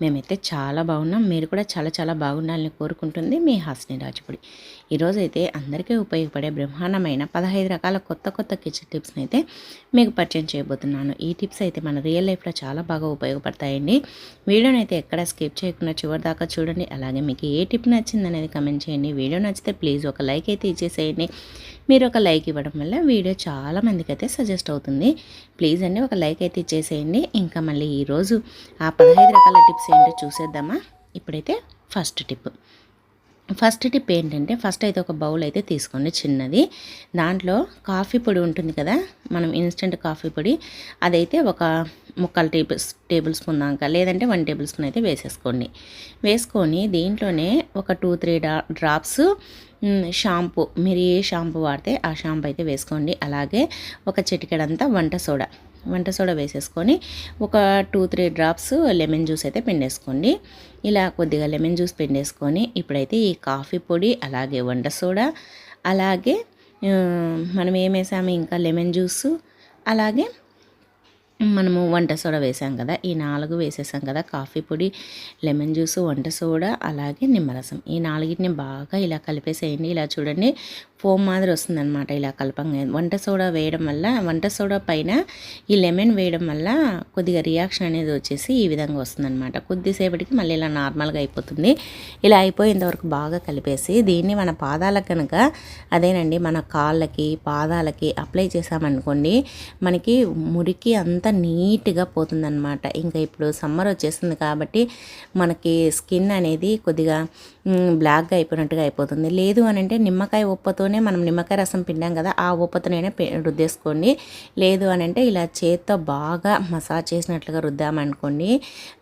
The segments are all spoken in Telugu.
మేమైతే చాలా బాగున్నాం. మీరు కూడా చాలా చాలా బాగుండాలని కోరుకుంటుంది మీ హాస్ని రాజుపుడి. ఈరోజైతే అందరికీ ఉపయోగపడే బ్రహ్మాండమైన పదహైదు రకాల కొత్త కొత్త కిచెన్ టిప్స్ని అయితే మీకు పరిచయం చేయబోతున్నాను. ఈ టిప్స్ అయితే మన రియల్ లైఫ్లో చాలా బాగా ఉపయోగపడతాయండి. వీడియోని అయితే ఎక్కడ స్కిప్ చేయకుండా చివరి దాకా చూడండి. అలాగే మీకు ఏ టిప్ నచ్చింది అనేది కమెంట్ చేయండి. వీడియో నచ్చితే ప్లీజ్ ఒక లైక్ అయితే ఇచ్చేసేయండి. మీరు ఒక లైక్ ఇవ్వడం వల్ల వీడియో చాలా మందికి అయితే సజెస్ట్ అవుతుంది. ప్లీజ్ అండి ఒక లైక్ అయితే ఇచ్చేసేయండి. ఇంకా మళ్ళీ ఈరోజు ఆ పదహైదు రకాల టిప్స్ ఏంటో చూసేద్దామా? ఇప్పుడైతే ఫస్ట్ టిప్. ఫస్ట్ టిప్ ఏంటంటే ఫస్ట్ అయితే ఒక బౌల్ అయితే తీసుకోండి చిన్నది. దాంట్లో కాఫీ పొడి ఉంటుంది కదా మనం ఇన్స్టెంట్ కాఫీ పొడి అదైతే ఒక ముక్కలు టేబుల్ టేబుల్ స్పూన్ దాకా లేదంటే వన్ టేబుల్ స్పూన్ అయితే వేసేసుకోండి. వేసుకొని దీంట్లోనే ఒక టూ త్రీ డ్రాప్స్ షాంపూ మీరు ఏ షాంపూ వాడితే ఆ షాంపూ అయితే వేసుకోండి. అలాగే ఒక చిటికెడంతా వంట సోడా. వంట సోడా వేసేసుకొని ఒక two three drops lemon juice అయితే పిండేసుకోండి. ఇలా కొద్దిగా లెమన్ జ్యూస్ పిండేసుకొని ఇప్పుడైతే ఈ కాఫీ పొడి అలాగే వంట సోడా అలాగే మనం ఏం వేసాము? ఇంకా లెమన్ జ్యూస్ అలాగే మనము వంట సోడా వేసాం కదా ఈ నాలుగు వేసేసాం కదా కాఫీ పొడి లెమన్ జ్యూస్ వంట సోడా అలాగే నిమ్మరసం. ఈ నాలుగింటిని బాగా ఇలా కలిపేసేయండి. ఇలా చూడండి ఫోమ్ మాదిరి వస్తుందన్నమాట ఇలా కలపంగా. వంట సోడా వేయడం వల్ల వంట సోడా పైన ఈ లెమన్ వేయడం వల్ల కొద్దిగా రియాక్షన్ అనేది వచ్చేసి ఈ విధంగా వస్తుందన్నమాట. కొద్దిసేపటికి మళ్ళీ ఇలా నార్మల్గా అయిపోతుంది. ఇలా అయిపోయేంతవరకు బాగా కలిపేసి దీన్ని మన పాదాలకు కనుక అదేనండి మన కాళ్ళకి పాదాలకి అప్లై చేసామనుకోండి మనకి మురికి అంత నీట్గా పోతుందన్నమాట. ఇంకా ఇప్పుడు సమ్మర్ వచ్చేస్తుంది కాబట్టి మనకి స్కిన్ అనేది కొద్దిగా బ్లాక్గా అయిపోయినట్టుగా అయిపోతుంది. లేదు అని అంటే నిమ్మకాయ ఉప్పతోనే మనం నిమ్మకాయ రసం పిండాం కదా ఆ ఉప్పతోనే రుద్దేసుకోండి. లేదు అని అంటే ఇలా చేత్తో బాగా మసాజ్ చేసినట్లుగా రుద్దామనుకోండి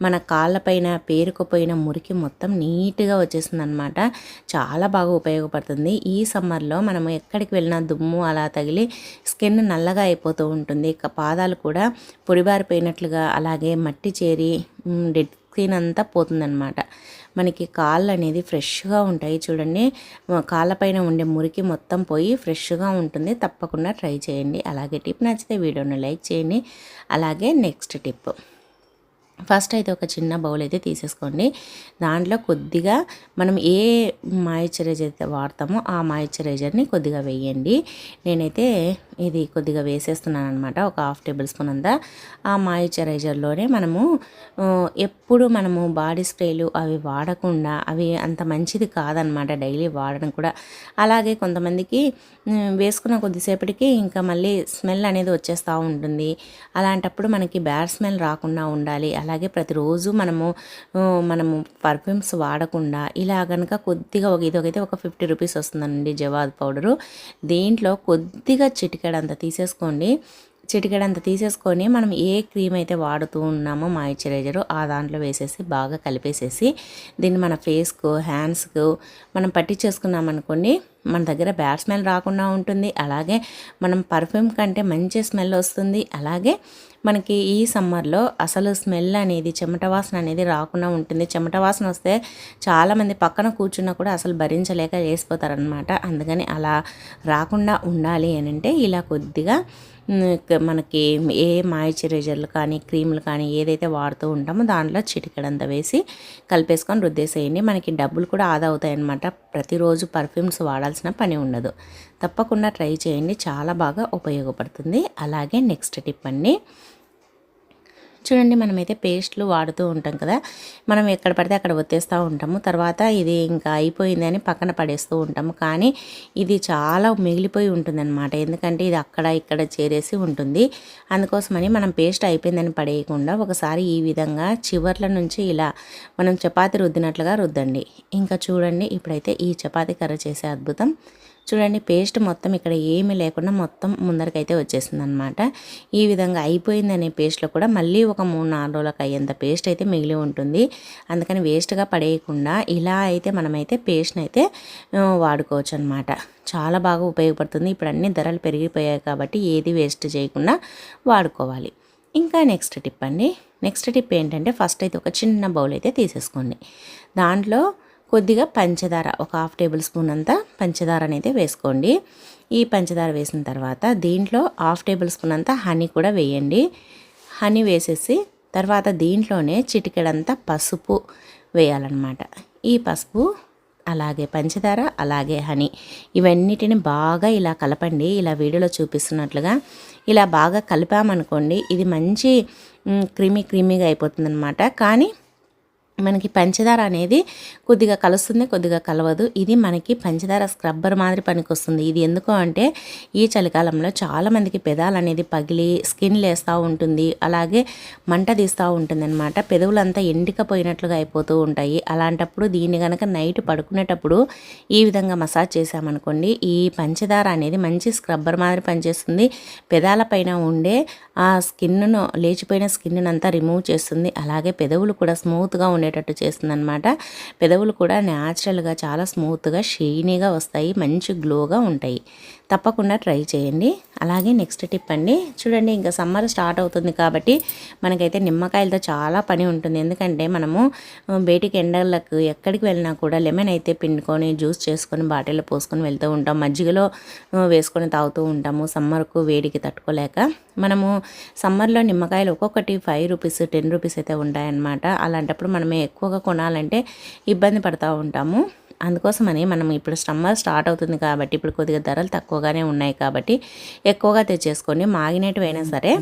మన కాళ్ళపైన పేరుకుపోయిన మురికి మొత్తం నీట్గా వచ్చేస్తుంది అనమాట చాలా బాగా ఉపయోగపడుతుంది. ఈ సమ్మర్లో మనం ఎక్కడికి వెళ్ళినా దుమ్ము అలా తగిలి స్కిన్ నల్లగా అయిపోతూ ఉంటుంది. పాదాలు కూడా పొడిబారిపోయినట్లుగా అలాగే మట్టి చేరి డెడ్ స్కిన్ అంతా పోతుందన్నమాట. మనకి కాళ్ళు అనేది ఫ్రెష్గా ఉంటాయి చూడండి. కాళ్ళపైన ఉండే మురికి మొత్తం పోయి ఫ్రెష్గా ఉంటుంది. తప్పకుండా ట్రై చేయండి. అలాగే టిప్ నచ్చితే వీడియోని లైక్ చేయండి. అలాగే నెక్స్ట్ టిప్. ఫస్ట్ అయితే ఒక చిన్న బౌల్ అయితే తీసేసుకోండి. దాంట్లో కొద్దిగా మనం ఏ మాయిశ్చరైజర్ అయితే వాడతామో ఆ మాయిశ్చరైజర్ని కొద్దిగా వేయండి. నేనైతే ఇది కొద్దిగా వేసేస్తున్నాను అనమాట ఒక హాఫ్ టేబుల్ స్పూన్ అంతా. ఆ మాయిశ్చరైజర్లోనే మనము ఎప్పుడు మనము బాడీ స్ప్రేలు అవి వాడకుండా అవి అంత మంచిది కాదనమాట డైలీ వాడడం కూడా. అలాగే కొంతమందికి వేసుకున్న కొద్దిసేపటికి ఇంకా మళ్ళీ స్మెల్ అనేది వచ్చేస్తూ ఉంటుంది. అలాంటప్పుడు మనకి బ్యాడ్ స్మెల్ రాకుండా ఉండాలి. అలా అలాగే ప్రతిరోజు మనము మనము పర్ఫ్యూమ్స్ వాడకుండా ఇలా కనుక కొద్దిగా ఒక ఇదొకైతే ఒక ఫిఫ్టీ రూపీస్ వస్తుందండి జవాద్ పౌడరు. దీంట్లో కొద్దిగా చిటికెడంత తీసేసుకోండి. చిటికెడంత తీసేసుకొని మనం ఏ క్రీమ్ అయితే వాడుతూ ఉన్నామో మాయిశ్చరైజరు ఆ దాంట్లో వేసేసి బాగా కలిపేసేసి దీన్ని మన ఫేస్కు హ్యాండ్స్కు మనం పట్టించేసుకున్నాం అనుకోండి మన దగ్గర బ్యాడ్ స్మెల్ రాకుండా ఉంటుంది. అలాగే మనం పర్ఫ్యూమ్ కంటే మంచి స్మెల్ వస్తుంది. అలాగే మనకి ఈ సమ్మర్లో అసలు స్మెల్ అనేది చెమట వాసన అనేది రాకుండా ఉంటుంది. చెమట వాసన వస్తే చాలామంది పక్కన కూర్చున్నా కూడా అసలు భరించలేక వేసిపోతారనమాట అందుకని అలా రాకుండా ఉండాలి అని అంటే ఇలా కొద్దిగా మనకి ఏ మాయిశ్చరైజర్లు కానీ క్రీములు కానీ ఏదైతే వాడుతూ ఉంటామో దాంట్లో చిటికడంత వేసి కలిపేసుకొని రుద్దేసేయండి. మనకి డబ్బులు కూడా ఆదా అవుతాయనమాట ప్రతిరోజు పర్ఫ్యూమ్స్ వాడాల్సిన పని ఉండదు. తప్పకుండా ట్రై చేయండి. చాలా బాగా ఉపయోగపడుతుంది. అలాగే నెక్స్ట్ టిప్ అండి. చూడండి మనమైతే పేస్ట్లు వాడుతూ ఉంటాం కదా. మనం ఎక్కడ పడితే అక్కడ ఒత్తేస్తూ ఉంటాము. తర్వాత ఇది ఇంకా అయిపోయింది అని పక్కన పడేస్తూ ఉంటాము. కానీ ఇది చాలా మిగిలిపోయి ఉంటుందన్నమాట. ఎందుకంటే ఇది అక్కడ ఇక్కడ చేరేసి ఉంటుంది. అందుకోసమని మనం పేస్ట్ అయిపోయిందని పడేయకుండా ఒకసారి ఈ విధంగా చివర్ల నుంచి ఇలా మనం చపాతి రుద్దినట్లుగా రుద్దండి. ఇంకా చూడండి ఇప్పుడైతే ఈ చపాతీ కర్ర చేసే అద్భుతం. చూడండి పేస్ట్ మొత్తం ఇక్కడ ఏమీ లేకుండా మొత్తం ముందరకైతే వచ్చేసింది అనమాట ఈ విధంగా అయిపోయిందనే పేస్ట్లో కూడా మళ్ళీ ఒక మూడు నాలుగు రోజులకు అయ్యేంత పేస్ట్ అయితే మిగిలి ఉంటుంది. అందుకని వేస్ట్గా పడేయకుండా ఇలా అయితే మనమైతే పేస్ట్ని అయితే వాడుకోవచ్చు అనమాట చాలా బాగా ఉపయోగపడుతుంది. ఇప్పుడు అన్ని ధరలు పెరిగిపోయాయి కాబట్టి ఏది వేస్ట్ చేయకుండా వాడుకోవాలి. ఇంకా నెక్స్ట్ టిప్ అండి. నెక్స్ట్ టిప్ ఏంటంటే ఫస్ట్ అయితే ఒక చిన్న బౌల్ అయితే తీసేసుకోండి. దాంట్లో కొద్దిగా పంచదార ఒక హాఫ్ టేబుల్ స్పూన్ అంతా పంచదార అనేది వేసుకోండి. ఈ పంచదార వేసిన తర్వాత దీంట్లో హాఫ్ టేబుల్ స్పూన్ అంతా హనీ కూడా వేయండి. హనీ వేసేసి తర్వాత దీంట్లోనే చిటికెడంతా పసుపు వేయాలన్నమాట. ఈ పసుపు అలాగే పంచదార అలాగే హనీ ఇవన్నిటిని బాగా ఇలా కలపండి. ఇలా వీడియోలో చూపిస్తున్నట్లుగా ఇలా బాగా కలిపామనుకోండి ఇది మంచి క్రిమి క్రిమిగా అయిపోతుంది కానీ మనకి పంచదార అనేది కొద్దిగా కలుస్తుంది కొద్దిగా కలవదు. ఇది మనకి పంచదార స్క్రబ్బర్ మాదిరి పనికి వస్తుంది ఇది ఎందుకు అంటే ఈ చలికాలంలో చాలామందికి పెదాలు అనేది పగిలి స్కిన్ లేస్తూ ఉంటుంది. అలాగే మంట తీస్తూ ఉంటుంది అనమాట పెదవులంతా ఎండికపోయినట్లుగా అయిపోతూ ఉంటాయి. అలాంటప్పుడు దీన్ని కనుక నైట్ పడుకునేటప్పుడు ఈ విధంగా మసాజ్ చేసామనుకోండి ఈ పంచదార అనేది మంచి స్క్రబ్బర్ మాదిరి పనిచేస్తుంది. పెదాల పైన ఉండే ఆ స్కిన్ను లేచిపోయిన స్కిన్ను అంతా రిమూవ్ చేస్తుంది. అలాగే పెదవులు కూడా స్మూత్గా ఉండేటట్టు చేస్తుంది అనమాట పెదవులు కూడా న్యాచురల్గా చాలా స్మూత్గా షైనీగా వస్తాయి మంచి గ్లోగా ఉంటాయి. తప్పకుండా ట్రై చేయండి. అలాగే నెక్స్ట్ టిప్ అండి. చూడండి ఇంకా సమ్మర్ స్టార్ట్ అవుతుంది కాబట్టి మనకైతే నిమ్మకాయలతో చాలా పని ఉంటుంది. ఎందుకంటే మనము బయటికి ఎండలకు ఎక్కడికి వెళ్ళినా కూడా లెమన్ అయితే పిండుకొని జ్యూస్ చేసుకొని బాటిల్లో పోసుకొని వెళ్తూ ఉంటాం. మజ్జిగలో వేసుకొని తాగుతూ ఉంటాము. సమ్మర్కు వేడికి తట్టుకోలేక మనము సమ్మర్లో నిమ్మకాయలు ఒక్కొక్కటి ఫైవ్ రూపీస్ టెన్ రూపీస్ అయితే ఉంటాయన్నమాట. అలాంటప్పుడు మనమే ఎక్కువగా కొనాలంటే ఇబ్బంది పడుతూ ఉంటాము. అందుకోసమని మనం ఇప్పుడు సమ్మర్ స్టార్ట్ అవుతుంది కాబట్టి ఇప్పుడు కొద్దిగా ధరలు తక్కువగానే ఉన్నాయి కాబట్టి ఎక్కువగా తెచ్చేసుకొని అయినా సరే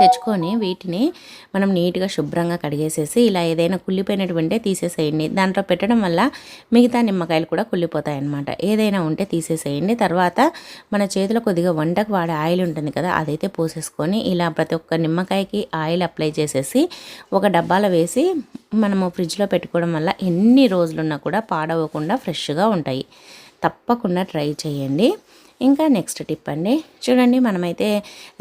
తెచ్చుకొని వీటిని మనం నీట్గా శుభ్రంగా కడిగేసేసి ఇలా ఏదైనా కుళ్ళిపోయినటువంటి తీసేసేయండి. దాంట్లో పెట్టడం వల్ల మిగతా నిమ్మకాయలు కూడా కుళ్ళిపోతాయి అన్నమాట ఏదైనా ఉంటే తీసేసేయండి. తర్వాత మన చేతిలో కొద్దిగా వంటకు వాడే ఆయిల్ ఉంటుంది కదా అదైతే పోసేసుకొని ఇలా ప్రతి ఒక్క నిమ్మకాయకి ఆయిల్ అప్లై చేసేసి ఒక డబ్బాలో వేసి మనము ఫ్రిడ్జ్లో పెట్టుకోవడం వల్ల ఎన్ని రోజులున్నా కూడా పాడవకుండా ఫ్రెష్గా ఉంటాయి. తప్పకుండా ట్రై చేయండి. ఇంకా నెక్స్ట్ టిప్ అండి. చూడండి మనమైతే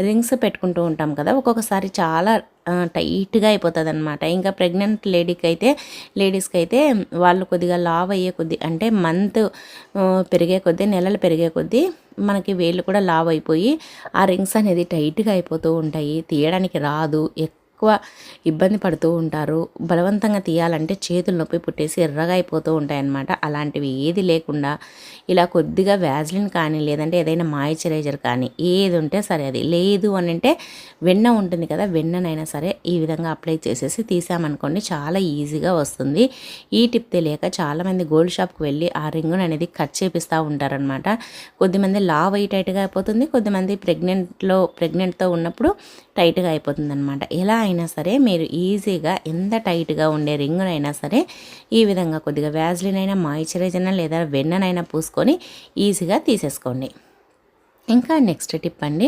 రింగ్స్ పెట్టుకుంటూ ఉంటాం కదా ఒక్కొక్కసారి చాలా టైట్గా అయిపోతుంది అనమాట ఇంకా ప్రెగ్నెంట్ లేడీకి అయితే లేడీస్కి అయితే వాళ్ళు కొద్దిగా లావ్ అయ్యే కొద్దీ అంటే మంత్ పెరిగే కొద్దీ నెలలు పెరిగే కొద్దీ మనకి వేళ్ళు కూడా లావ్ అయిపోయి ఆ రింగ్స్ అనేది టైట్గా అయిపోతూ ఉంటాయి. తీయడానికి రాదు ఎక్కువ ఎక్కువ ఇబ్బంది పడుతూ ఉంటారు. బలవంతంగా తీయాలంటే చేతులు నొప్పి పుట్టేసి ఎర్రగా అయిపోతూ ఉంటాయన్నమాట. అలాంటివి ఏది లేకుండా ఇలా కొద్దిగా వ్యాజ్లిన్ కానీ లేదంటే ఏదైనా మాయిశ్చరైజర్ కానీ ఏది ఉంటే సరే అది. లేదు అని అంటే వెన్న ఉంటుంది కదా వెన్ననైనా సరే ఈ విధంగా అప్లై చేసేసి తీసామనుకోండి చాలా ఈజీగా వస్తుంది. ఈ టిప్ తెలియక చాలామంది గోల్డ్ షాప్కి వెళ్ళి ఆ రింగును అనేది కట్ చేపిస్తూ ఉంటారనమాట కొద్దిమంది లావ్ అయ్యి టైట్గా అయిపోతుంది కొద్దిమంది ప్రెగ్నెంట్లో ప్రెగ్నెంట్తో ఉన్నప్పుడు టైట్గా అయిపోతుంది అనమాట ఎలా అయినా సరే మీరు ఈజీగా ఎంత టైట్గా ఉండే రింగునైనా సరే ఈ విధంగా కొద్దిగా వ్యాజ్లిన్ అయినా మాయిశ్చరైజర్ అయినా లేదా వెన్ననైనా పూసుకొని ఈజీగా తీసేసుకోండి. ఇంకా నెక్స్ట్ టిప్ అండి.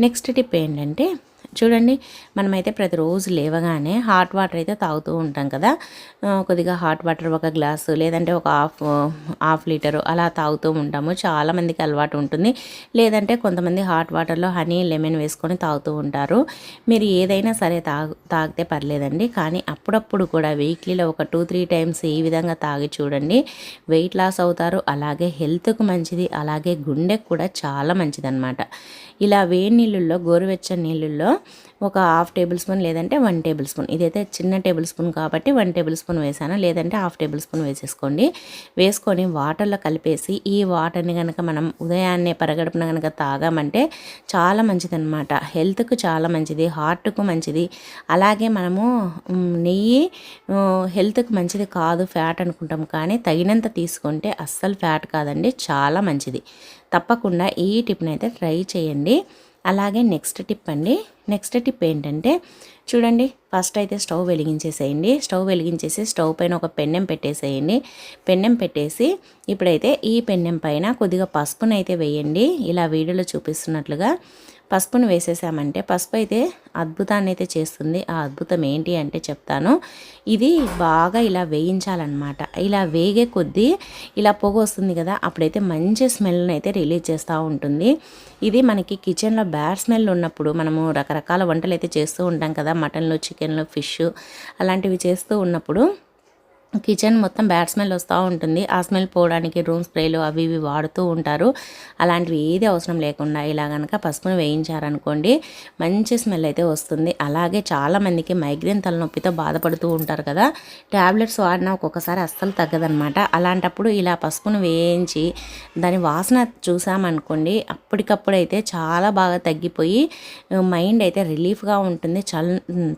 నెక్స్ట్ టిప్ ఏంటంటే చూడండి మనమైతే ప్రతిరోజు లేవగానే హాట్ వాటర్ అయితే తాగుతూ ఉంటాం కదా. కొద్దిగా హాట్ వాటర్ ఒక గ్లాసు లేదంటే ఒక హాఫ్ హాఫ్ లీటరు అలా తాగుతూ ఉంటాము. చాలామందికి అలవాటు ఉంటుంది. లేదంటే కొంతమంది హాట్ వాటర్లో హనీ లెమన్ వేసుకొని తాగుతూ ఉంటారు. మీరు ఏదైనా సరే తాగు తాగితే పర్లేదండి. కానీ అప్పుడప్పుడు కూడా వీక్లీలో ఒక టూ త్రీ టైమ్స్ ఈ విధంగా తాగి చూడండి. వెయిట్ లాస్ అవుతారు. అలాగే హెల్త్కు మంచిది. అలాగే గుండెకు కూడా చాలా మంచిది అనమాట ఇలా వేడి నీళ్ళల్లో గోరువెచ్చని నీళ్ళల్లో ఒక హాఫ్ టేబుల్ స్పూన్ లేదంటే వన్ టేబుల్ స్పూన్. ఇదైతే చిన్న టేబుల్ స్పూన్ కాబట్టి వన్ టేబుల్ స్పూన్ వేసాను? లేదంటే హాఫ్ టేబుల్ స్పూన్ వేసేసుకోండి. వేసుకొని వాటర్లో కలిపేసి ఈ వాటర్ని కనుక మనం ఉదయాన్నే పరగడుపున కనుక తాగామంటే చాలా మంచిదన్నమాట. హెల్త్కు చాలా మంచిది హార్ట్కు మంచిది. అలాగే మనము నెయ్యి హెల్త్కి మంచిది కాదు ఫ్యాట్ అనుకుంటాం. కానీ తగినంత తీసుకుంటే అస్సలు ఫ్యాట్ కాదండి చాలా మంచిది. తప్పకుండా ఈ టిప్ని అయితే ట్రై చేయండి. అలాగే నెక్స్ట్ టిప్ అండి. నెక్స్ట్ టిప్ ఏంటంటే చూడండి ఫస్ట్ అయితే స్టవ్ వెలిగించేసేయండి. స్టవ్ వెలిగించేసి స్టవ్ పైన ఒక పెన్నెం పెట్టేసేయండి. పెన్నెం పెట్టేసి ఇప్పుడైతే ఈ పెన్నెం పైన కొద్దిగా పసుపునైతే వేయండి. ఇలా వీడియోలో చూపిస్తున్నట్లుగా పసుపును వేసేసామంటే పసుపు అయితే అద్భుతాన్ని అయితే చేస్తుంది. ఆ అద్భుతం ఏంటి అంటే చెప్తాను. ఇది బాగా ఇలా వేయించాలన్నమాట. ఇలా వేగే కొద్దీ ఇలా పొగ వస్తుంది కదా అప్పుడైతే మంచి స్మెల్ని అయితే రిలీజ్ చేస్తూ ఉంటుంది. ఇది మనకి కిచెన్లో బ్యాడ్ స్మెల్ ఉన్నప్పుడు మనము రకరకాల వంటలు అయితే చేస్తూ ఉంటాం కదా మటన్లు చికెన్లు ఫిష్ అలాంటివి చేస్తూ ఉన్నప్పుడు కిచెన్ మొత్తం బ్యాడ్ స్మెల్ వస్తూ ఉంటుంది. ఆ స్మెల్ పోవడానికి రూమ్ స్ప్రేలు అవి ఇవి వాడుతూ ఉంటారు. అలాంటివి ఏది అవసరం లేకుండా ఇలా కనుక పసుపును వేయించారనుకోండి మంచి స్మెల్ అయితే వస్తుంది. అలాగే చాలామందికి మైగ్రేన్ తలనొప్పితో బాధపడుతూ ఉంటారు కదా ట్యాబ్లెట్స్ వాడినా ఒక్కొక్కసారి అస్సలు తగ్గదనమాట అలాంటప్పుడు ఇలా పసుపును వేయించి దాని వాసన చూసామనుకోండి అప్పటికప్పుడు అయితే చాలా బాగా తగ్గిపోయి మైండ్ అయితే రిలీఫ్గా ఉంటుంది. చల్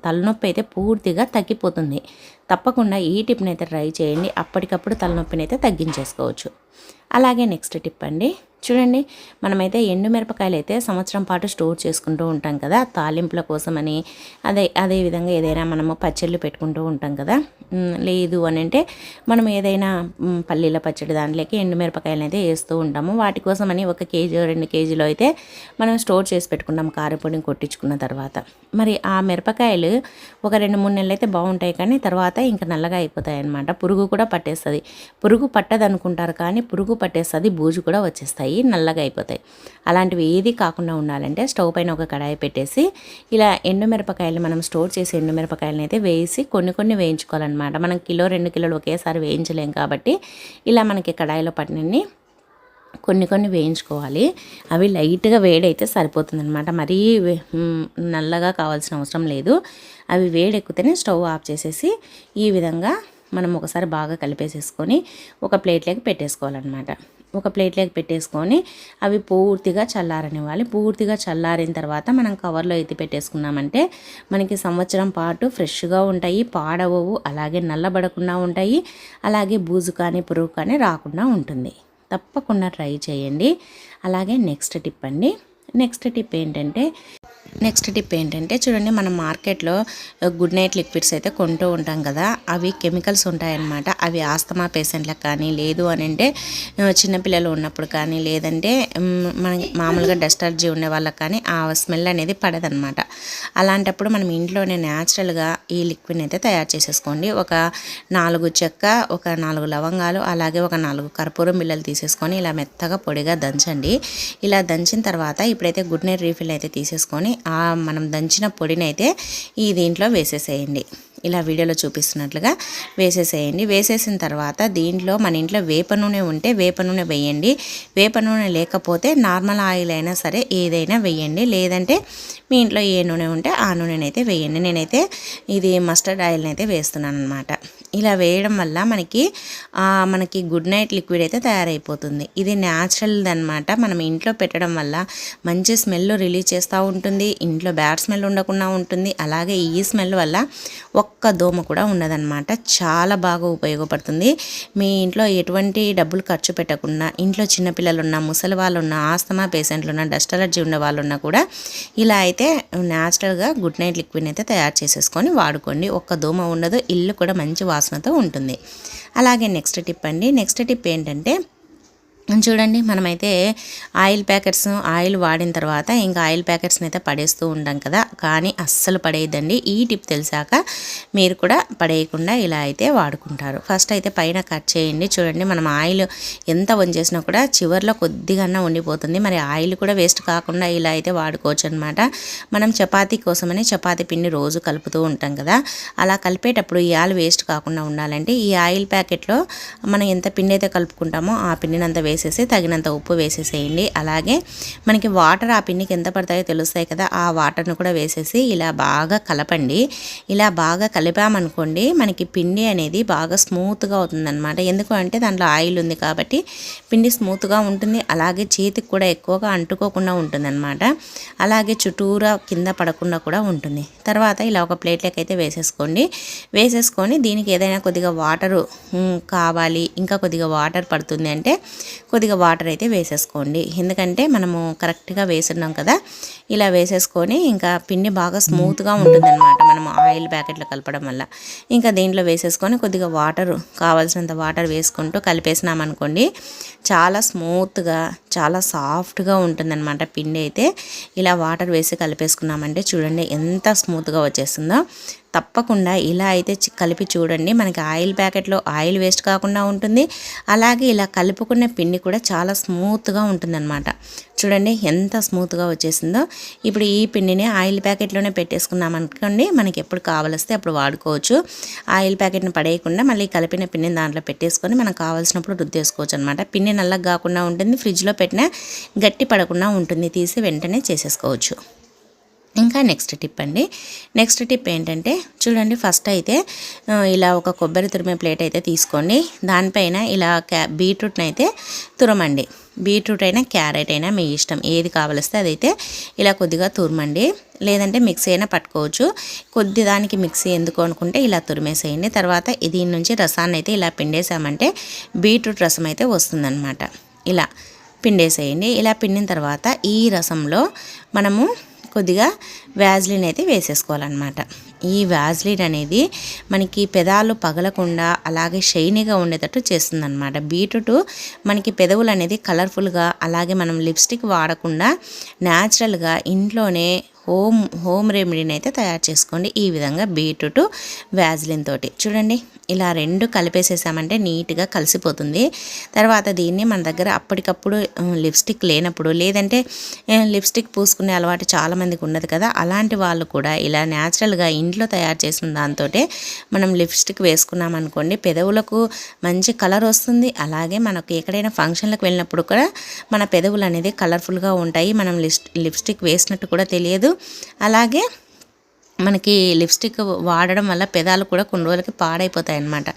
తలనొప్పి అయితే పూర్తిగా తగ్గిపోతుంది. తప్పకుండా ఈ టిప్ని అయితే ట్రై చేయండి. అప్పటికప్పుడు తలనొప్పిని అయితే తగ్గించేసుకోవచ్చు. అలాగే నెక్స్ట్ టిప్ అండి. చూడండి మనమైతే ఎండు మిరపకాయలు అయితే సంవత్సరం పాటు స్టోర్ చేసుకుంటూ ఉంటాం కదా తాలింపుల కోసమని అదే అదే విధంగా ఏదైనా మనము పచ్చళ్ళు పెట్టుకుంటూ ఉంటాం కదా. లేదు అని అంటే మనం ఏదైనా పల్లీల పచ్చడి దాంట్లోకి ఎండు మిరపకాయలు అయితే వేస్తూ ఉంటాము. వాటి కోసమని ఒక కేజీ రెండు కేజీలో అయితే మనం స్టోర్ చేసి పెట్టుకుంటాం కారపొడిని కొట్టించుకున్న తర్వాత. మరి ఆ మిరపకాయలు ఒక రెండు మూడు నెలలు అయితే బాగుంటాయి కానీ తర్వాత ఇంకా నల్లగా అయిపోతాయి అనమాట పురుగు కూడా పట్టేస్తుంది. పురుగు పట్టదనుకుంటారు కానీ పురుగు పట్టేస్తుంది బూజు కూడా వచ్చేస్తాయి. అయిపోతాయి నల్లగా అయిపోతాయి. అలాంటివి ఏది కాకుండా ఉండాలంటే స్టవ్ పైన ఒక కడాయి పెట్టేసి ఇలా ఎండుమిరపకాయలు మనం స్టోర్ చేసి ఎండుమిరపకాయలను అయితే వేసి కొన్ని కొన్ని వేయించుకోవాలన్నమాట. మనం కిలో రెండు కిలోలు ఒకేసారి వేయించలేం కాబట్టి ఇలా మనకి కడాయిలో పట్టినన్ని కొన్ని కొన్ని వేయించుకోవాలి. అవి లైట్గా వేడైతే సరిపోతుంది అనమాట మరీ నల్లగా కావాల్సిన అవసరం లేదు. అవి వేడెక్కితేనే స్టవ్ ఆఫ్ చేసేసి ఈ విధంగా మనం ఒకసారి బాగా కలిపేసేసుకొని ఒక ప్లేట్లోకి పెట్టేసుకోవాలన్నమాట. ఒక ప్లేట్లోకి పెట్టేసుకొని అవి పూర్తిగా చల్లారనివ్వాలి. పూర్తిగా చల్లారిన తర్వాత మనం కవర్లో ఎత్తి పెట్టేసుకున్నామంటే మనకి సంవత్సరం పాటు ఫ్రెష్గా ఉంటాయి పాడవవు అలాగే నల్లబడకుండా ఉంటాయి అలాగే బూజు కానీ పురుగు కానీ రాకుండా ఉంటుంది. తప్పకుండా ట్రై చేయండి. అలాగే నెక్స్ట్ టిప్ అండి. నెక్స్ట్ టిప్ ఏంటంటే నెక్స్ట్ టిప్ ఏంటంటే చూడండి మనం మార్కెట్లో గుడ్ నైట్ లిక్విడ్స్ అయితే కొంటూ ఉంటాం కదా అవి కెమికల్స్ ఉంటాయన్నమాట. అవి ఆస్తమా పేషెంట్లకు కానీ లేదు అని అంటే చిన్నపిల్లలు ఉన్నప్పుడు కానీ లేదంటే మన మామూలుగా డస్ట్ అలర్జీ ఉండే వాళ్ళకి కానీ ఆ స్మెల్ అనేది పడదనమాట అలాంటప్పుడు మనం ఇంట్లోనే న్యాచురల్గా ఈ లిక్విడ్ అయితే తయారు చేసేసుకోండి. ఒక నాలుగు చెక్క ఒక నాలుగు లవంగాలు అలాగే ఒక నాలుగు కర్పూరం బిల్లలు తీసేసుకొని ఇలా మెత్తగా పొడిగా దంచండి. ఇలా దంచిన తర్వాత ఇప్పుడైతే గుడ్ నైట్ రీఫిల్ అయితే తీసేసుకొని మనం దంచిన పొడిని అయితే ఈ దీంట్లో వేసేసేయండి. ఇలా వీడియోలో చూపిస్తున్నట్లుగా వేసేసేయండి. వేసేసిన తర్వాత దీంట్లో మన ఇంట్లో వేప నూనె ఉంటే వేప నూనె వేయండి. వేప నూనె లేకపోతే నార్మల్ ఆయిల్ అయినా సరే ఏదైనా వేయండి. లేదంటే మీ ఇంట్లో ఏ నూనె ఉంటే ఆ నూనెనైతే వేయండి. నేనైతే ఇది మస్టర్డ్ ఆయిల్ని అయితే వేస్తున్నాను అనమాట ఇలా వేయడం వల్ల మనకి మనకి గుడ్ నైట్ లిక్విడ్ అయితే తయారైపోతుంది. ఇది న్యాచురల్ అనమాట మనం ఇంట్లో పెట్టడం వల్ల మంచి స్మెల్ రిలీజ్ చేస్తూ ఉంటుంది. ఇంట్లో బ్యాడ్ స్మెల్ ఉండకుండా ఉంటుంది. అలాగే ఈ స్మెల్ వల్ల ఒక్క దోమ కూడా ఉండదన్నమాట. చాలా బాగా ఉపయోగపడుతుంది. మీ ఇంట్లో ఎటువంటి డబ్బులు ఖర్చు పెట్టకుండా ఇంట్లో చిన్నపిల్లలు ఉన్న ముసలి వాళ్ళు ఉన్న ఆస్తమా పేషెంట్లు ఉన్న డస్ట్ అలర్జీ ఉన్న వాళ్ళు ఉన్నా కూడా ఇలా అయితే న్యాచురల్గా గుడ్ నైట్ లిక్విడ్ అయితే తయారు చేసేసుకొని వాడుకోండి. ఒక్క దోమ ఉండదు ఇల్లు కూడా మంచి వాసనతో ఉంటుంది. అలాగే నెక్స్ట్ టిప్ అండి. నెక్స్ట్ టిప్ ఏంటంటే చూడండి మనమైతే ఆయిల్ ప్యాకెట్స్ ఆయిల్ వాడిన తర్వాత ఇంకా ఆయిల్ ప్యాకెట్స్ని అయితే పడేస్తూ ఉంటాం కదా. కానీ అస్సలు పడేయద్దండి. ఈ టిప్ తెలిసాక మీరు కూడా పడేయకుండా ఇలా అయితే వాడుకుంటారు. ఫస్ట్ అయితే పైన కట్ చేయండి. చూడండి మనం ఆయిల్ ఎంత వంచేసినా కూడా చివరిలో కొద్దిగా ఉండిపోతుంది. మరి ఆయిల్ కూడా వేస్ట్ కాకుండా ఇలా అయితే వాడుకోవచ్చు అనమాట మనం చపాతీ కోసమని చపాతీ పిండి రోజు కలుపుతూ ఉంటాం కదా. అలా కలిపేటప్పుడు ఈ ఆయిల్ వేస్ట్ కాకుండా ఉండాలంటే ఈ ఆయిల్ ప్యాకెట్లో మనం ఎంత పిండి అయితే కలుపుకుంటామో ఆ పిండిని అంత వేసేసి తగినంత ఉప్పు వేసేసేయండి. అలాగే మనకి వాటర్ ఆ పిండికి ఎంత పడతాయో తెలుస్తాయి కదా ఆ వాటర్ను కూడా వేసేసి ఇలా బాగా కలపండి. ఇలా బాగా కలిపామనుకోండి మనకి పిండి అనేది బాగా స్మూత్గా అవుతుందన్నమాట. ఎందుకు అంటే దాంట్లో ఆయిల్ ఉంది కాబట్టి పిండి స్మూత్గా ఉంటుంది. అలాగే చేతికి కూడా ఎక్కువగా అంటుకోకుండా ఉంటుందన్నమాట. అలాగే చుట్టూరా కింద పడకుండా కూడా ఉంటుంది. తర్వాత ఇలా ఒక ప్లేట్లోకి అయితే వేసేసుకోండి. వేసేసుకొని దీనికి ఏదైనా కొద్దిగా వాటరు కావాలి ఇంకా కొద్దిగా వాటర్ పడుతుంది అంటే కొద్దిగా వాటర్ అయితే వేసేసుకోండి. ఎందుకంటే మనము కరెక్ట్గా వేసున్నాం కదా ఇలా వేసేసుకొని ఇంకా పిండి బాగా స్మూత్గా ఉంటుందన్నమాట మనం ఆయిల్ ప్యాకెట్లు కలపడం వల్ల. ఇంకా దీంట్లో వేసేసుకొని కొద్దిగా వాటర్ కావాల్సినంత వాటర్ వేసుకుంటూ కలిపేసినామనుకోండి చాలా స్మూత్గా చాలా సాఫ్ట్గా ఉంటుందన్నమాట పిండి అయితే. ఇలా వాటర్ వేసి కలిపేసుకున్నామంటే చూడండి ఎంత స్మూత్గా వచ్చేస్తుందో. తప్పకుండా ఇలా అయితే కలిపి చూడండి. మనకి ఆయిల్ ప్యాకెట్లో ఆయిల్ వేస్ట్ కాకుండా ఉంటుంది. అలాగే ఇలా కలుపుకున్న పిండి కూడా చాలా స్మూత్గా ఉంటుందన్నమాట. చూడండి ఎంత స్మూత్గా వచ్చేసిందో ఇప్పుడు ఈ పిండిని ఆయిల్ ప్యాకెట్లోనే పెట్టేసుకున్నాం అనుకోండి మనకి ఎప్పుడు కావలిస్తే అప్పుడు వాడుకోవచ్చు. ఆయిల్ ప్యాకెట్ని పడేయకుండా మళ్ళీ కలిపిన పిండిని దాంట్లో పెట్టేసుకొని మనకు కావాల్సినప్పుడు రుద్దేసుకోవచ్చు అనమాట పిండి నల్లగా కాకుండా ఉంటుంది ఫ్రిడ్జ్లో పెట్టినా గట్టి పడకుండా ఉంటుంది. తీసి వెంటనే చేసేసుకోవచ్చు. ఇంకా నెక్స్ట్ టిప్ అండి. నెక్స్ట్ టిప్ ఏంటంటే చూడండి ఫస్ట్ అయితే ఇలా ఒక కొబ్బరి తురిమే ప్లేట్ అయితే తీసుకోండి. దానిపైన ఇలా క్యా బీట్రూట్ని అయితే తురమండి. బీట్రూట్ అయినా క్యారెట్ అయినా మీ ఇష్టం. ఏది కావలిస్తే అదైతే ఇలా కొద్దిగా తురమండి. లేదంటే మిక్సీ అయినా పట్టుకోవచ్చు. కొద్ది దానికి మిక్సీ ఎందుకు అనుకుంటే ఇలా తురిమేసేయండి. తర్వాత దీని నుంచి రసాన్ని అయితే ఇలా పిండేసామంటే బీట్రూట్ రసం అయితే వస్తుందన్నమాట. ఇలా పిండేసేయండి. ఇలా పిండిన తర్వాత ఈ రసంలో మనము కొద్దిగా వ్యాజ్లిన్ అయితే వేసేసుకోవాలన్నమాట. ఈ వ్యాజ్లిన్ అనేది మనకి పెదాలు పగలకుండా అలాగే షైనీగా ఉండేటట్టు చేస్తుందన్నమాట. బీట్రూట్ మనకి పెదవులు అనేది కలర్ఫుల్గా అలాగే మనం లిప్స్టిక్ వాడకుండా న్యాచురల్గా ఇంట్లోనే హోమ్ హోమ్ రెమెడీని అయితే తయారు చేసుకోండి ఈ విధంగా బీట్రూట్ వ్యాజ్లిన్ తోటి. చూడండి ఇలా రెండు కలిపేసేసామంటే నీట్గా కలిసిపోతుంది. తర్వాత దీన్ని మన దగ్గర అప్పటికప్పుడు లిప్స్టిక్ లేనప్పుడు లేదంటే లిప్స్టిక్ పూసుకునే అలవాటు చాలామందికి ఉన్నది కదా అలాంటి వాళ్ళు కూడా ఇలా న్యాచురల్గా ఇంట్లో తయారు చేసిన దాంతో మనం లిప్స్టిక్ వేసుకున్నాం అనుకోండి పెదవులకు మంచి కలర్ వస్తుంది. అలాగే మనకు ఎక్కడైనా ఫంక్షన్లకు వెళ్ళినప్పుడు కూడా మన పెదవులు అనేది కలర్ఫుల్గా ఉంటాయి. మనం లిప్స్టిక్ వేసినట్టు కూడా తెలియదు. అలాగే మనకి లిప్స్టిక్ వాడడం వల్ల పెదాలు కూడా కొన్ని రోజులకి పాడైపోతాయి అన్నమాట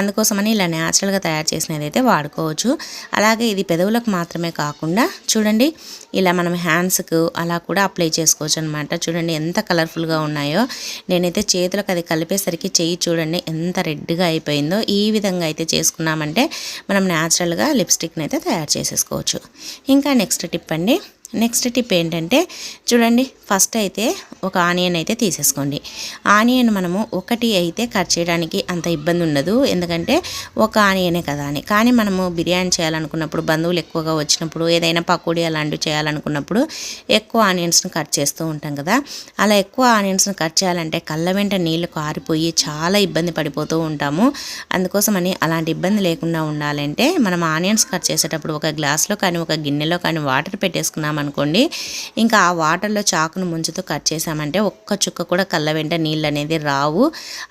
అందుకోసమని ఇలా న్యాచురల్గా తయారు చేసినది అయితే వాడుకోవచ్చు. అలాగే ఇది పెదవులకు మాత్రమే కాకుండా చూడండి ఇలా మనం హ్యాండ్స్కు అలా కూడా అప్లై చేసుకోవచ్చు అనమాట చూడండి ఎంత కలర్ఫుల్గా ఉన్నాయో. నేనైతే చేతులకు అది కలిపేసరికి చెయ్యి చూడండి ఎంత రెడ్గా అయిపోయిందో. ఈ విధంగా అయితే చేసుకున్నామంటే మనం న్యాచురల్గా లిప్స్టిక్ని అయితే తయారు చేసేసుకోవచ్చు. ఇంకా నెక్స్ట్ టిప్ అండి. నెక్స్ట్ టిప్ ఏంటంటే చూడండి ఫస్ట్ అయితే ఒక ఆనియన్ అయితే తీసేసుకోండి. ఆనియన్ మనము ఒకటి అయితే కట్ చేయడానికి అంత ఇబ్బంది ఉండదు. ఎందుకంటే ఒక ఆనియనే కదా అని. కానీ మనము బిర్యానీ చేయాలనుకున్నప్పుడు బంధువులు ఎక్కువగా వచ్చినప్పుడు ఏదైనా పకోడీ అలాంటివి చేయాలనుకున్నప్పుడు ఎక్కువ ఆనియన్స్ని కట్ చేస్తూ ఉంటాం కదా. అలా ఎక్కువ ఆనియన్స్ని కట్ చేయాలంటే కళ్ళ వెంట నీళ్ళు కారిపోయి చాలా ఇబ్బంది పడిపోతూ ఉంటాము. అందుకోసమని అలాంటి ఇబ్బంది లేకుండా ఉండాలంటే మనం ఆనియన్స్ కట్ చేసేటప్పుడు ఒక గ్లాస్లో కానీ ఒక గిన్నెలో కానీ వాటర్ పెట్టేసుకున్నాం అనుకోండి. ఇంకా ఆ వాటర్లో చాకును ముంచుతూ కట్ చేసామంటే ఒక్క చుక్క కూడా కళ్ళ వెంట నీళ్ళు అనేది రావు.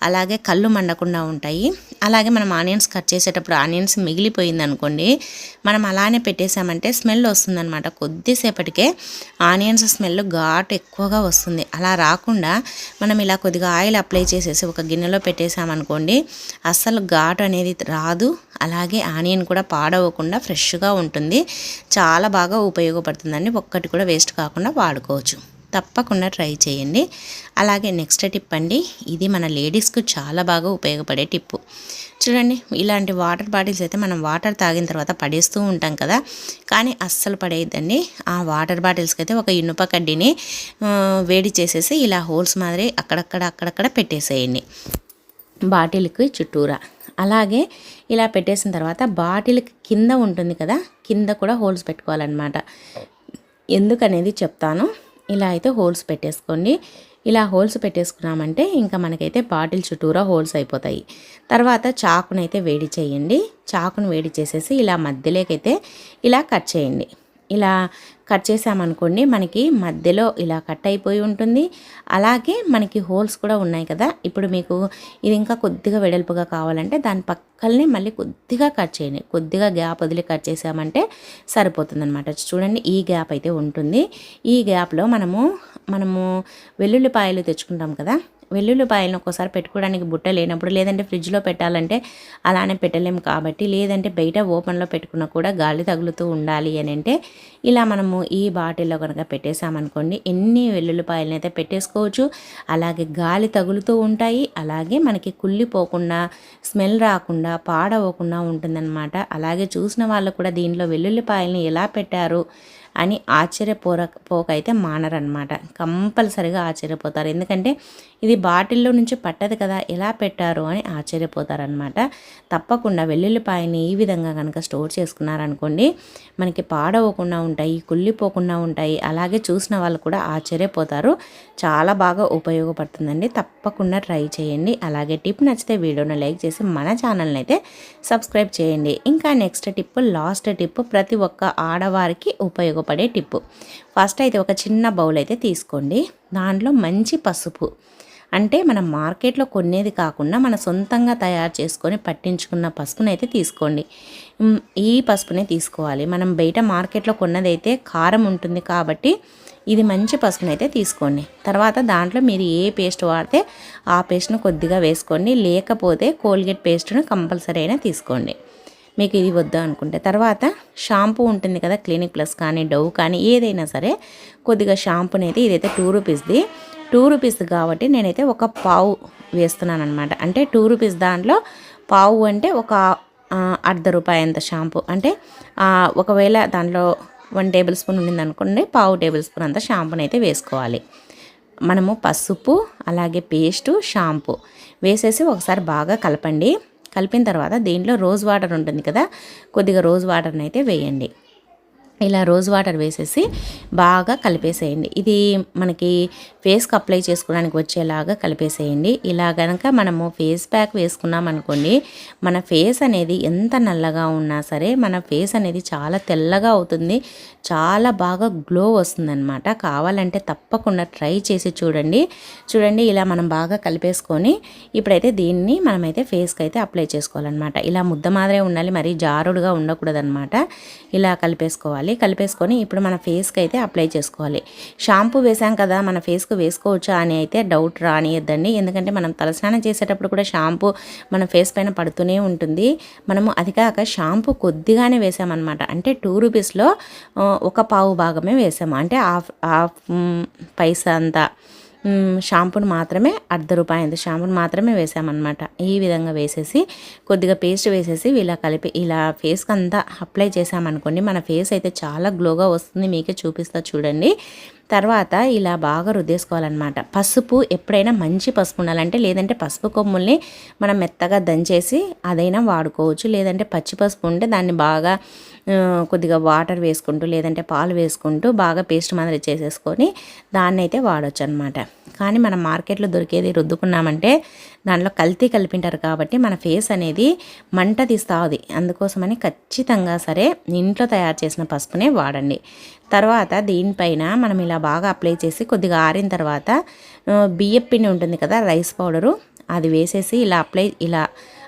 అలాగే కళ్ళు మండకుండా ఉంటాయి. అలాగే మనం ఆనియన్స్ కట్ చేసేటప్పుడు ఆనియన్స్ మిగిలిపోయింది అనుకోండి మనం అలానే పెట్టేసామంటే స్మెల్ వస్తుందన్నమాట. కొద్దిసేపటికే ఆనియన్స్ స్మెల్ ఘాటు ఎక్కువగా వస్తుంది. అలా రాకుండా మనం ఇలా కొద్దిగా ఆయిల్ అప్లై చేసేసి ఒక గిన్నెలో పెట్టేసామనుకోండి అస్సలు ఘాటు అనేది రాదు. అలాగే ఆనియన్ కూడా పాడవకుండా ఫ్రెష్గా ఉంటుంది. చాలా బాగా ఉపయోగపడుతుందండి. ఒక్కటి కూడా వేస్ట్ కాకుండా వాడుకోవచ్చు. తప్పకుండా ట్రై చేయండి. అలాగే నెక్స్ట్ టిప్ అండి ఇది మన లేడీస్కు చాలా బాగా ఉపయోగపడే టిప్పు. చూడండి ఇలాంటి వాటర్ బాటిల్స్ అయితే మనం వాటర్ తాగిన తర్వాత పడేస్తూ ఉంటాం కదా. కానీ అస్సలు పడేయద్దండి. ఆ వాటర్ బాటిల్స్కి అయితే ఒక ఇనుప కడ్డీని వేడి చేసేసి ఇలా హోల్స్ మాదిరి అక్కడక్కడ అక్కడక్కడ పెట్టేసేయండి. బాటిల్కి చుట్టూరా. అలాగే ఇలా పెట్టేసిన తర్వాత బాటిల్ కింద ఉంటుంది కదా కింద కూడా హోల్స్ పెట్టుకోవాలన్నమాట. ఎందుకనేది చెప్తాను. ఇలా అయితే హోల్స్ పెట్టేసుకోండి. ఇలా హోల్స్ పెట్టేసుకున్నామంటే ఇంకా మనకైతే బాటిల్ చుట్టూరా హోల్స్ అయిపోతాయి. తర్వాత చాకునైతే వేడి చేయండి. చాకును వేడి చేసేసి ఇలా మధ్యలోకైతే ఇలా కట్ చేయండి. ఇలా కట్ చేసామనుకోండి మనకి మధ్యలో ఇలా కట్ అయిపోయి ఉంటుంది. అలాగే మనకి హోల్స్ కూడా ఉన్నాయి కదా. ఇప్పుడు మీకు ఇది ఇంకా కొద్దిగా వెడల్పుగా కావాలంటే దాని పక్కల్ని మళ్ళీ కొద్దిగా కట్ చేయండి. కొద్దిగా గ్యాప్ వదిలి కట్ చేసామంటే సరిపోతుంది అనమాట చూడండి ఈ గ్యాప్ అయితే ఉంటుంది. ఈ గ్యాప్లో మనము మనము వెల్లుల్లిపాయలు తెచ్చుకుంటాం కదా. వెల్లుల్లిపాయలను ఒక్కోసారి పెట్టుకోవడానికి బుట్ట లేనప్పుడు లేదంటే ఫ్రిడ్జ్లో పెట్టాలంటే అలానే పెట్టలేము కాబట్టి లేదంటే బయట ఓపెన్లో పెట్టుకున్నా కూడా గాలి తగులుతూ ఉండాలి అని అంటే ఇలా మనము ఈ బాటిల్లో కనుక పెట్టేసామనుకోండి ఎన్ని వెల్లుల్లిపాయలను అయితే పెట్టేసుకోవచ్చు. అలాగే గాలి తగులుతూ ఉంటాయి. అలాగే మనకి కుళ్ళిపోకుండా స్మెల్ రాకుండా పాడవకుండా ఉంటుందన్నమాట. అలాగే చూసిన వాళ్ళు కూడా దీనిలో వెల్లుల్లిపాయలని ఎలా పెట్టారు? అని ఆశ్చర్యపోర పోకైతే మానరనమాట కంపల్సరిగా ఆశ్చర్యపోతారు. ఎందుకంటే ఇది బాటిల్లో నుంచి పట్టదు కదా ఎలా పెట్టారు అని ఆశ్చర్యపోతారనమాట తప్పకుండా వెల్లుల్లిపాయని ఈ విధంగా కనుక స్టోర్ చేసుకున్నారనుకోండి మనకి పాడవకుండా ఉంటాయి కుళ్ళిపోకుండా ఉంటాయి అలాగే చూసిన వాళ్ళు కూడా ఆశ్చర్యపోతారు. చాలా బాగా ఉపయోగపడుతుందండి. తప్పకుండా ట్రై చేయండి. అలాగే టిప్ నచ్చితే వీడియోని లైక్ చేసి మన ఛానల్ని అయితే సబ్స్క్రైబ్ చేయండి. ఇంకా నెక్స్ట్ టిప్ లాస్ట్ టిప్ ప్రతి ఒక్క ఆడవారికి ఉపయోగపడే టిప్పు. ఫస్ట్ అయితే ఒక చిన్న బౌల్ అయితే తీసుకోండి. దాంట్లో మంచి పసుపు. అంటే మనం మార్కెట్లో కొనేది కాకుండా మన సొంతంగా తయారు చేసుకొని పట్టించుకున్న పసుపుని అయితే తీసుకోండి ఈ పసుపునే తీసుకోవాలి. మనం బయట మార్కెట్లో కొన్నదైతే కారం ఉంటుంది కాబట్టి ఇది మంచి పసుపుని అయితే తీసుకోండి. తర్వాత దాంట్లో మీరు ఏ పేస్ట్ వాడితే ఆ పేస్ట్ను కొద్దిగా వేసుకోండి. లేకపోతే కోల్గేట్ పేస్ట్ను కంపల్సరీ అయినా తీసుకోండి. మీకు ఇది వద్దా అనుకుంటే. తర్వాత షాంపూ ఉంటుంది కదా క్లినిక్ ప్లస్ కానీ డవ్ కానీ ఏదైనా సరే కొద్దిగా షాంపూని అయితే ఇదైతే టూ రూపీస్ది. టూ రూపీస్ కాబట్టి నేనైతే ఒక పావు వేస్తున్నాను అనమాట అంటే టూ రూపీస్ దాంట్లో పావు అంటే ఒక అర్ధ రూపాయి అంత షాంపూ. అంటే ఒకవేళ దాంట్లో వన్ టేబుల్ స్పూన్ ఉండింది అనుకోండి పావు టేబుల్ స్పూన్ అంత షాంపూని అయితే వేసుకోవాలి. మనము పసుపు అలాగే పేస్టు షాంపూ వేసేసి ఒకసారి బాగా కలపండి. కలిపిన తర్వాత దీంట్లో రోజ్ వాటర్ ఉంటుంది కదా కొద్దిగా రోజ్ వాటర్ని అయితే వేయండి. ఇలా రోజ్ వాటర్ వేసేసి బాగా కలిపేసేయండి. ఇది మనకి ఫేస్కి అప్లై చేసుకోవడానికి వచ్చేలాగా కలిపేసేయండి. ఇలా కనుక మనము ఫేస్ ప్యాక్ వేసుకున్నాం అనుకోండి మన ఫేస్ అనేది ఎంత నల్లగా ఉన్నా సరే మన ఫేస్ అనేది చాలా తెల్లగా అవుతుంది. చాలా బాగా గ్లో వస్తుందన్నమాట. కావాలంటే తప్పకుండా ట్రై చేసి చూడండి. చూడండి ఇలా మనం బాగా కలిపేసుకొని ఇప్పుడైతే దీన్ని మనమైతే ఫేస్కి అయితే అప్లై చేసుకోవాలన్నమాట. ఇలా ముద్ద మాదిరే ఉండాలి మరీ జారుడుగా ఉండకూడదన్నమాట. ఇలా కలిపేసుకోవాలి. మళ్ళీ కలిపేసుకొని ఇప్పుడు మన ఫేస్కి అయితే అప్లై చేసుకోవాలి. షాంపూ వేసాం కదా మన ఫేస్కి వేసుకోవచ్చా అని అయితే డౌట్ రానియద్దండి. ఎందుకంటే మనం తలస్నానం చేసేటప్పుడు కూడా షాంపూ మన ఫేస్ పైన పడుతూనే ఉంటుంది. మనము అది కాక షాంపూ కొద్దిగానే వేసామన్నమాట. అంటే టూ రూపీస్లో ఒక పావు భాగమే వేసాము. అంటే హాఫ్ హాఫ్ పైసా అంతా. షాంపూని మాత్రమే అర్ధ రూపాయి అంత షాంపూని మాత్రమే వేసామన్నమాట. ఈ విధంగా వేసేసి కొద్దిగా పేస్ట్ వేసేసి ఇలా కలిపి ఇలా ఫేస్కి అంతా అప్లై చేసామనుకోండి మన ఫేస్ అయితే చాలా గ్లోగా వస్తుంది. మీకే చూపిస్తా చూడండి. తర్వాత ఇలా బాగా రుద్దేసుకోవాలన్నమాట. పసుపు ఎప్పుడైనా మంచి పసుపు ఉండాలంటే లేదంటే పసుపు కొమ్ముల్ని మనం మెత్తగా దంచేసి అదైనా వాడుకోవచ్చు. లేదంటే పచ్చి పసుపు ఉంటే దాన్ని బాగా కొద్దిగా వాటర్ వేసుకుంటూ లేదంటే పాలు వేసుకుంటూ బాగా పేస్ట్ మాదిరి చేసేసుకొని దాన్ని అయితే వాడచ్చు అనమాట కానీ మనం మార్కెట్లో దొరికేది రుద్దుకున్నామంటే దాంట్లో కల్తీ కలిపింటారు కాబట్టి మన ఫేస్ అనేది మంట తీస్తుంది అందుకోసమని ఖచ్చితంగా సరే ఇంట్లో తయారు చేసిన పసుపునే వాడండి. తర్వాత దీనిపైన మనం ఇలా బాగా అప్లై చేసి కొద్దిగా ఆరిన తర్వాత బియ్యం పిండి ఉంటుంది కదా రైస్ పౌడరు అది వేసేసి ఇలా అప్లై ఇలా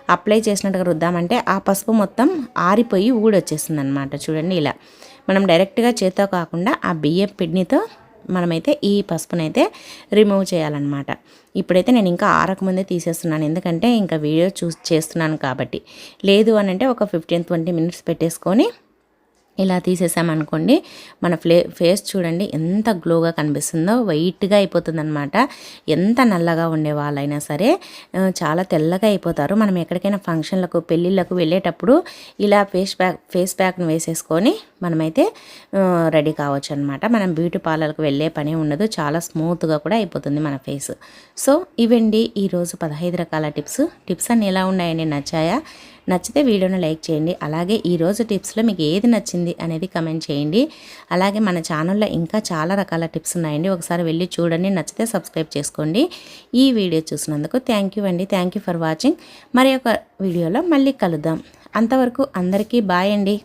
అప్లై చేసినట్టుగా రుద్దామంటే ఆ పసుపు మొత్తం ఆరిపోయి ఊడొచ్చేస్తుంది అనమాట చూడండి ఇలా. మనం డైరెక్ట్గా చేత్తో కాకుండా ఆ బియ్యం పిండితో మనమైతే ఈ పసుపునైతే రిమూవ్ చేయాలన్నమాట. ఇప్పుడైతే నేను ఇంకా ఆరకముందే తీసేస్తున్నాను. ఎందుకంటే ఇంకా వీడియో చూస్ చేస్తున్నాను కాబట్టి. లేదు అని అంటే ఒక ఫిఫ్టీన్ ట్వంటీ మినిట్స్ పెట్టేసుకొని ఇలా తీసేసామనుకోండి మన ఫ్లే ఫేస్ చూడండి ఎంత గ్లోగా కనిపిస్తుందో వైట్గా అయిపోతుంది అనమాట ఎంత నల్లగా ఉండే వాళ్ళైనా సరే చాలా తెల్లగా అయిపోతారు. మనం ఎక్కడికైనా ఫంక్షన్లకు పెళ్ళిళ్ళకు వెళ్ళేటప్పుడు ఇలా ఫేస్ ప్యాక్ ఫేస్ ప్యాక్ను వేసేసుకొని మనమైతే రెడీ కావచ్చు అనమాట మనం బ్యూటీ పార్లర్కి వెళ్ళే పని ఉండదు చాలా స్మూత్గా కూడా అయిపోతుంది మన ఫేస్. సో ఇవండి ఈరోజు పదహైదు రకాల టిప్స్. టిప్స్ అన్నీ ఎలా ఉన్నాయండి? నచ్చాయా? నచ్చితే వీడియోని లైక్ చేయండి. అలాగే ఈరోజు టిప్స్లో మీకు ఏది నచ్చింది అనేది కమెంట్ చేయండి. అలాగే మన ఛానల్లో ఇంకా చాలా రకాల టిప్స్ ఉన్నాయండి. ఒకసారి వెళ్ళి చూడండి. నచ్చితే సబ్స్క్రైబ్ చేసుకోండి. ఈ వీడియో చూసినందుకు థ్యాంక్ యూ అండి. Thank you for watching. మరి ఒక వీడియోలో మళ్ళీ కలుద్దాం. అంతవరకు అందరికీ బాయ్ అండి.